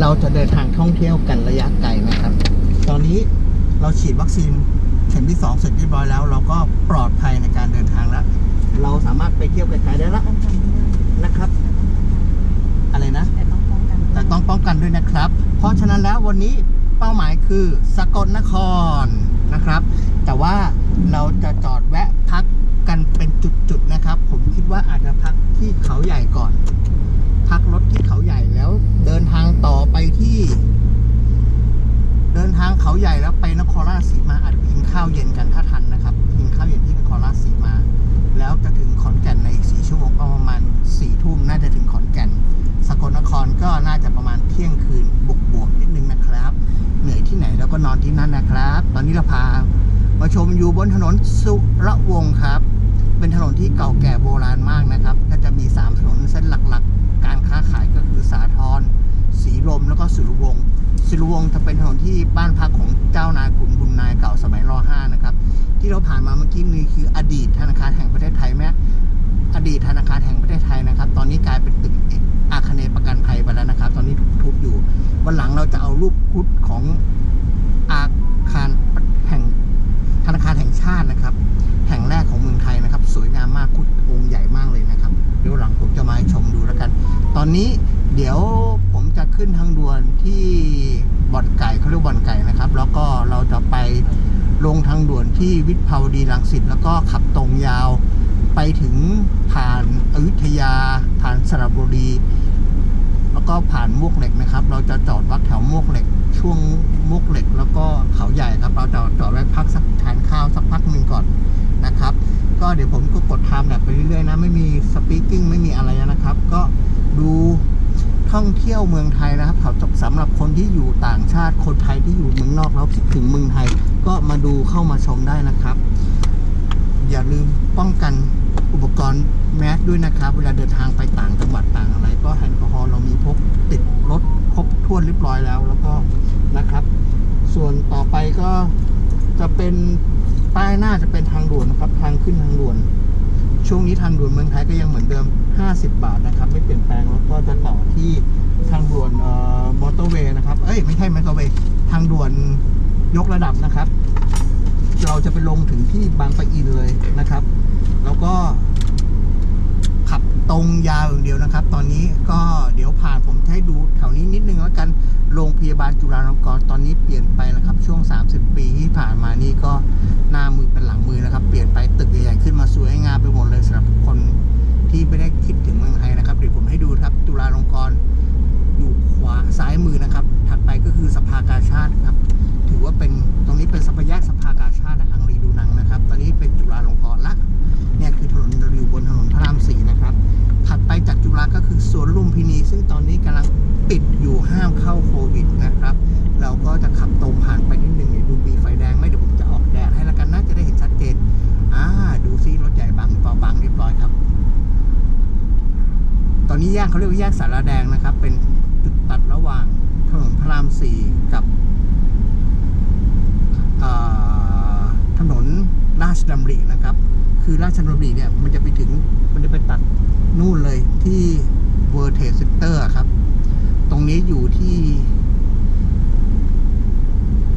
เราจะเดินทางท่องเที่ยวกันระยะไกลนะครับ ตอนนี้เราฉีดวัคซีนเข็มที่สองเสร็จเรียบร้อยแล้ว เราก็ปลอดภัยในการเดินทางแล้ว เราสามารถไปเที่ยวไกลๆได้แล้วป้องกันด้วยนะครับ อะไรนะแต่ต้องป้องกันแต่ต้องป้องกันด้วยนะครับ เพราะฉะนั้นแล้ววันนี้เป้าหมายคือสกลนครนะครับ แต่ว่าเราจะจอดแวะพักกันเป็นจุดๆนะครับ ผมคิดว่าอาจจะพักที่เขาใหญ่ก่อน ก็นอนที่นั่นนะครับ ตอนนี้เราพามาชมอยู่บนถนนสุระวงครับ เป็นถนนที่เก่าแก่โบราณมากนะครับ ก็จะมี 3 ถนนเส้นหลักๆ การค้าขายก็คือสาทรสีลมแล้วก็สุรวงสุรวงจะเป็นถนนที่บ้านพักของเจ้านายขุนบุญนายเก่าสมัยร 5 นะครับ ที่เราผ่านมาเมื่อกี้นี่คืออดีตธนาคารแห่งประเทศไทยแม้อดีตธนาคารแห่งประเทศไทยนะครับ ตอนนี้กลายเป็นตึกอาคเนประกันภัยไปแล้วนะครับ ตอนนี้ทุบอยู่วันหลังเราจะเอารูปคุดของ อาคารแห่งธนาคารแห่งชาตินะครับ แห่งแรกของเมืองไทยนะครับ สวยงามมากคุดองค์ใหญ่มากเลยนะครับเดี๋ยวหลังผมจะมาชมดูแล้วกัน ตอนนี้เดี๋ยวผมจะขึ้นทางด่วนที่บ่อนไก่เขาเรียกบ่อนไก่นะครับ แล้วก็เราจะไปลงทางด่วนที่วิภาวดีรังสิตแล้วก็ขับตรงยาวไปถึงผ่านอยุธยาผ่านสระบุรี แล้วก็ผ่านมวกเหล็กนะครับ เราจะจอดวัดแถวมวกเหล็ก ช่วงมวกเหล็ก แล้วก็เขาใหญ่ครับ เราจะจอดแวะพักสักทานข้าวสักพักหนึ่งก่อนนะครับ ก็เดี๋ยวผมก็กดไทม์แบบไปเรื่อยๆนะ ไม่มีสปีกิ้งไม่มีอะไรนะครับ ก็ดูท่องเที่ยวเมืองไทยนะครับเขาสำหรับคนที่อยู่ต่างชาติคนไทยที่อยู่เมืองนอกแล้วคิดถึงเมืองไทย ก็มาดูเข้ามาชมได้นะครับ อย่าลืมป้องกัน อุปกรณ์แมสด้วยนะครับ เวลาเดินทางไปต่างจังหวัดต่างอะไร ก็แอลกอฮอล์เรามีพกติดรถครบถ้วนเรียบร้อยแล้ว แล้วก็นะครับ ส่วนต่อไปก็จะเป็นป้ายหน้าจะเป็นทางด่วนนะครับ ทางขึ้นทางด่วน ช่วงนี้ทางด่วนเมืองไทยก็ยังเหมือนเดิม 50 บาทนะครับ ไม่เปลี่ยนแปลงแล้วก็จะต่อที่ทางด่วนเอ่อมอเตอร์เวย์นะครับ เอ้ยไม่ใช่มอเตอร์เวย์ทางด่วนยกระดับนะครับ เราจะไปลงถึงที่บางปะอินเลยนะครับ แล้วก็ ขับตรงยาวอย่างเดียวนะครับ ตอนนี้ก็เดี๋ยวผ่านผมให้ดูแถวนี้นิดนึงแล้วกันโรงพยาบาลจุฬาลงกรณ์ตอนนี้เปลี่ยนไปแล้วครับ ช่วง 30 ปีที่ผ่านมานี่ก็หน้ามือเป็นหลังมือนะครับ เปลี่ยนไปตึกใหญ่ๆขึ้นมาสวยงามไปหมดเลยสำหรับคนที่ไม่ได้คิดถึงเมืองไทยนะครับเดี๋ยวผมให้ดูครับจุฬาลงกรณ์อยู่ขวาซ้ายมือนะครับ ถัดไปก็คือสภากาชาติครับ ถือว่าเป็นตรงนี้เป็นสัพยาสภากาชาติและ คือสวนลุมพินี ซึ่งตอนนี้กำลังปิดอยู่ห้ามเข้าโควิดนะครับ เราก็จะขับตรงผ่านไปนิดนึงเนี่ยดูมีไฟแดงไหมเดี๋ยวผมจะออกแดดให้แล้วกันน่าจะได้เห็นชัดเจนอ่าดูซิรถใหญ่บางหรือเปล่าบางเรียบร้อยครับ ตอนนี้แยกเขาเรียกว่าแยกสารแดงนะครับ เป็นจุดตัดระหว่างถนนพระรามสี่กับถนนราชดำรินะครับ คือราชดำริเนี่ยมันจะไปถึงมันจะไปตัดนู่นเลยที่ เวอร์เทสเซ็นเตอร์ครับ ตรงนี้อยู่ที่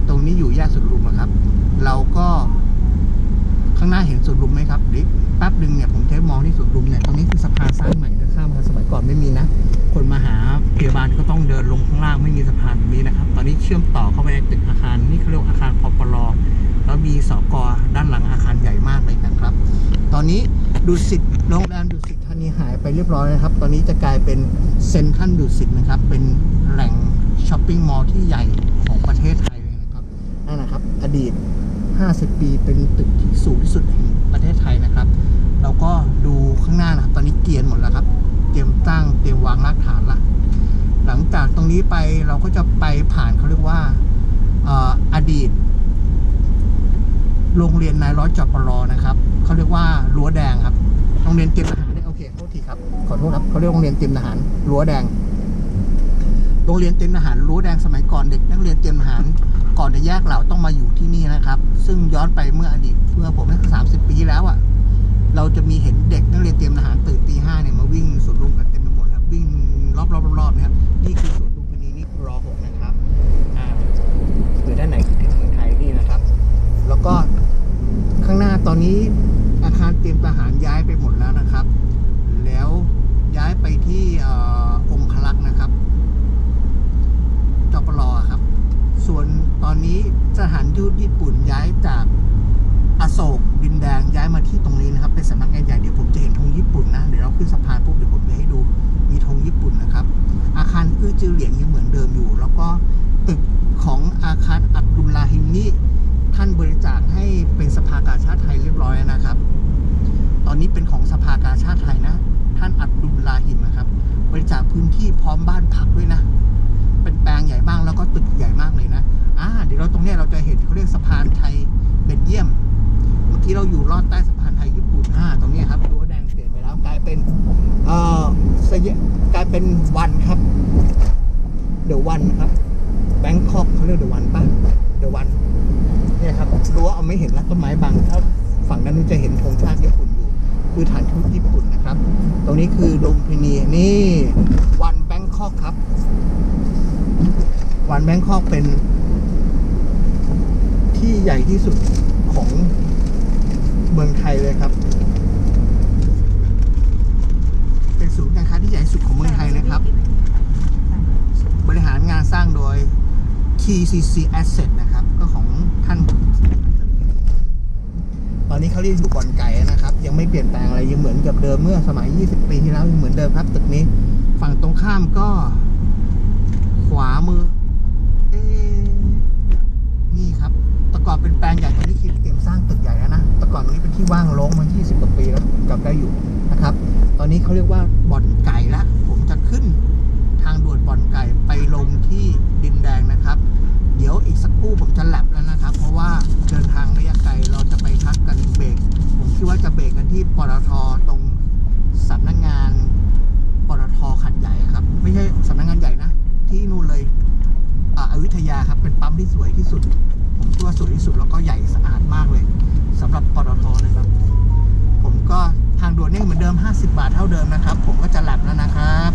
ตรงนี้อยู่แยกสุดลุมอะครับ เราก็ข้างหน้าเห็นสุดลุมไหมครับดิแป๊บหนึ่งเนี่ยผมเทปมองที่สุดลุมเนี่ยตรงนี้คือสะพานสร้างใหม่นะข้ามมาสมัยก่อนไม่มีนะ คนมาหา ล่างไม่มีสะพานนี้นะครับ ตอนนี้เชื่อมต่อเข้าไปในตึกอาคารนี่เขาเรียกอาคารพปลแล้วมีสกด้านหลังอาคารใหญ่มากเลยนะครับ ตอนนี้ดุสิตโรงแรมดุสิตธานีหายไปเรียบร้อยนะครับ ตอนนี้จะกลายเป็นเซ็นทรัลดุสิตนะครับ เป็นแหล่งช้อปปิ้งมอลล์ที่ใหญ่ของประเทศไทยเลยนะครับนั่นนะครับ อดีต 50 ปีเป็นตึกที่สูงที่สุดแห่งประเทศไทยนะครับเราก็ดูข้างหน้านะครับ ตอนนี้เกียนหมดแล้วครับ เตรียมตั้ง เตรียมวางรากฐานละ หลังจากตรงนี้ไปเราก็จะไปผ่านเขาเรียกว่าเอ่อดีต โรงเรียนนายร้อยจอปรนะครับเขาเรียกว่ารั้วแดงครับโรงเรียนเตรียมทหารเนี่ยโอเคโทษทีครับขอโทษครับเขาเรียกโรงเรียนเตรียมทหารรั้วแดงโรงเรียนเตรียมทหารรั้วแดงสมัยก่อนเด็ก นักเรียนเตรียมทหารก่อนจะแยกเหล่าต้องมาอยู่ที่นี่นะครับ ซึ่งย้อนไปเมื่ออดีตเมื่อผมนั่นสามสิบปีแล้วอะ่ะเราจะมีเห็นเด็กนักเรียนเตรียมทหาร นะครับ นี่คือสวนลุมพินีนี่รอหกนะครับหรือด้านไหนคือเมืองไทยนี่นะครับ แล้วก็ข้างหน้าตอนนี้อาคารเตรียมทหารย้ายไปหมดแล้วนะครับ แล้วย้ายไปที่องคลักษ์นะครับจปลอครับ ส่วนตอนนี้ทหานทูตญี่ปุ่นย้ายจากอโศกดินแดงย้ายมาที่ตรงนี้นะครับ พร้อมบ้านพักด้วยนะ เป็นแปลงใหญ่มากแล้วก็ตึกใหญ่มากเลยนะอ่าเดี๋ยวเราตรงนี้เราจะเห็นเขาเรียกสะพานไทยเบนเยี่ยม เมื่อกี้เราอยู่ลอดใต้สะพานไทยญี่ปุ่นอ่าตรงนี้ครับรั้วแดงเปลี่ยนไปแล้วกลายเป็นเอ่อสยกลายเป็นวันครับ เดอะวันครับแบงคอกเขาเรียกเดอะวันป่ะเดอะวันเนี่ยครับรั้วเอาไม่เห็นแล้วต้นไม้บังถ้าฝั่งนั้นจะเห็นธงชาติญี่ปุ่นอยู่ คือฐานทูตญี่ปุ่นนะครับ ตรงนี้คือลุมพินีนี่วัน อกครับ วันแบงคอกเป็น ที่ใหญ่ที่สุดของเมืองไทยเลยครับ เป็นศูนย์การค้าที่ใหญ่ที่สุดของเมืองไทยนะครับ บริหารงานสร้างโดย TCC Asset นะครับ ก็ของท่าน ตอนนี้เขาเรียกอยู่บ่อนไก่นะครับ ยังไม่เปลี่ยนแปลงอะไรยังเหมือนกับเดิมเมื่อสมัย 20 ปีที่แล้วยังเหมือนเดิมครับตึกนี้ ฝั่งตรงข้ามก็ ขวามือ เอนี่ครับแต่ก่อนเป็นแปลงใหญ่ตอนนี้คิดเตรียมสร้างตึกใหญ่แล้วนะแต่ก่อนตรงนี้เป็นที่ว่างโล่งมา 20 กว่าปีแล้วกลับได้อยู่นะครับ ตอนนี้เขาเรียกว่าบ่อนไก่ละ ผมจะขึ้นทางด่วนบ่อนไก่ไปลงที่ดินแดงนะครับ เดี๋ยวอีกสักครู่ผมจะแลบแล้วนะครับ เพราะว่าเดินทางระยะไกลเราจะไปพักกันเบรกผมคิดว่าจะเบรกกันที่ปตท 50 บาทเท่าเดิมนะครับ ผมก็จะหลับแล้วนะครับ